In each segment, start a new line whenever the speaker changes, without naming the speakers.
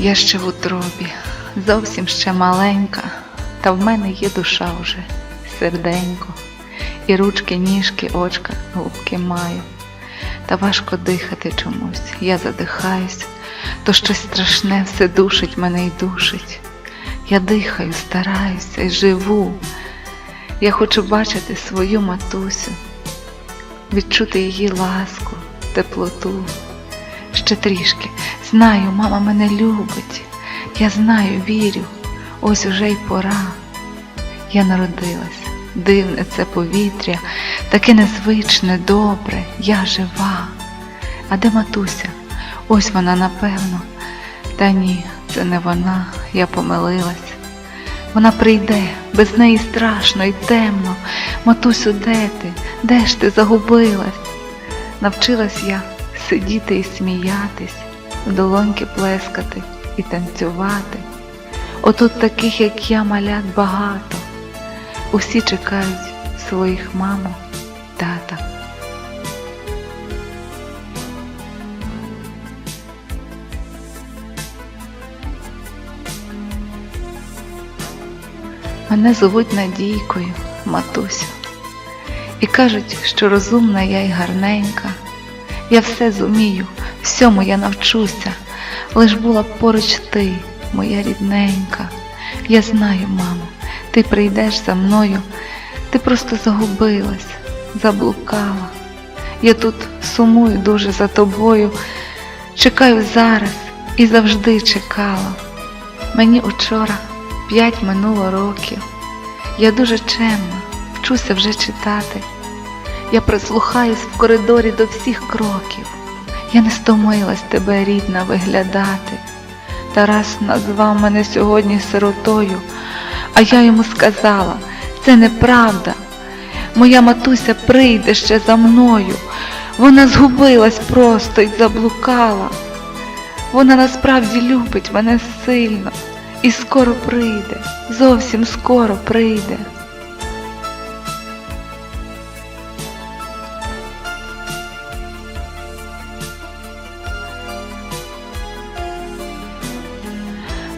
Я ще в утробі, зовсім ще маленька, та в мене є душа вже, серденько, і ручки, ніжки, очка, губки маю. Та важко дихати чомусь, я задихаюсь, то щось страшне все душить мене і душить. Я дихаю, стараюся і живу. Я хочу бачити свою матусю, відчути її ласку, теплоту. Ще трішки. Знаю, мама мене любить. Я знаю, вірю, ось уже й пора. Я народилась, дивне це повітря, таке незвичне, добре, я жива. А де матуся? Ось вона, напевно. Та ні, це не вона, я помилилась. Вона прийде, без неї страшно і темно. Матусю, де ти? Де ж ти загубилась? Навчилась я сидіти і сміятись, в долоньки плескати і танцювати. Отут таких, як я, малят багато. Усі чекають своїх маму, тата. Мене звуть Надійкою, матусю, і кажуть, що розумна я й гарненька. Я все зумію, всьому я навчуся, лиш була поруч ти, моя рідненька. Я знаю, мамо, ти прийдеш за мною, ти просто загубилась, заблукала. Я тут сумую дуже за тобою, чекаю зараз і завжди чекала. Мені учора п'ять минуло років. Я дуже чемна, вчуся вже читати. Я прислухаюсь в коридорі до всіх кроків. Я не стомилась тебе, рідна, виглядати. Тарас назвав мене сьогодні сиротою, а я йому сказала, це неправда. Моя матуся прийде ще за мною. Вона згубилась просто й заблукала. Вона насправді любить мене сильно і скоро прийде, зовсім скоро прийде.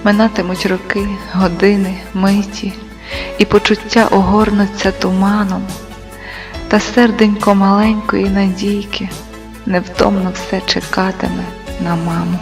Минатимуть роки, години, миті, і почуття огорнуться туманом, та серденько маленької надійки невтомно все чекатиме на маму.